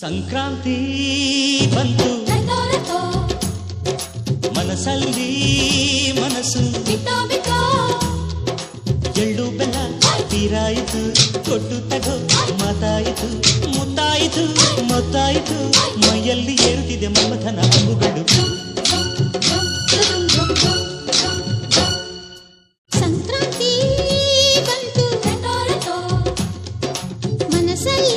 ಸಂಕ್ರಾಂತಿ ಬಂತು. ಮನಸ್ಸಲ್ಲಿ ಮನಸ್ಸು. ಎಳ್ಳು ಬೆಲ್ಲ ತೀರಾಯಿತು ಕೊಟ್ಟು ತಗೋ. ಮಾತಾಯಿತು ಮುತ್ತಾಯಿತು ಮತ್ತಾಯಿತು. ಮೈಯಲ್ಲಿ ಏರುತ್ತಿದೆ ಮಮಥನ ಅಂಬುಗಳು ಸಂಕ್ರಾಂತಿ ಬಂತು ಮನಸ್ಸಲ್ಲಿ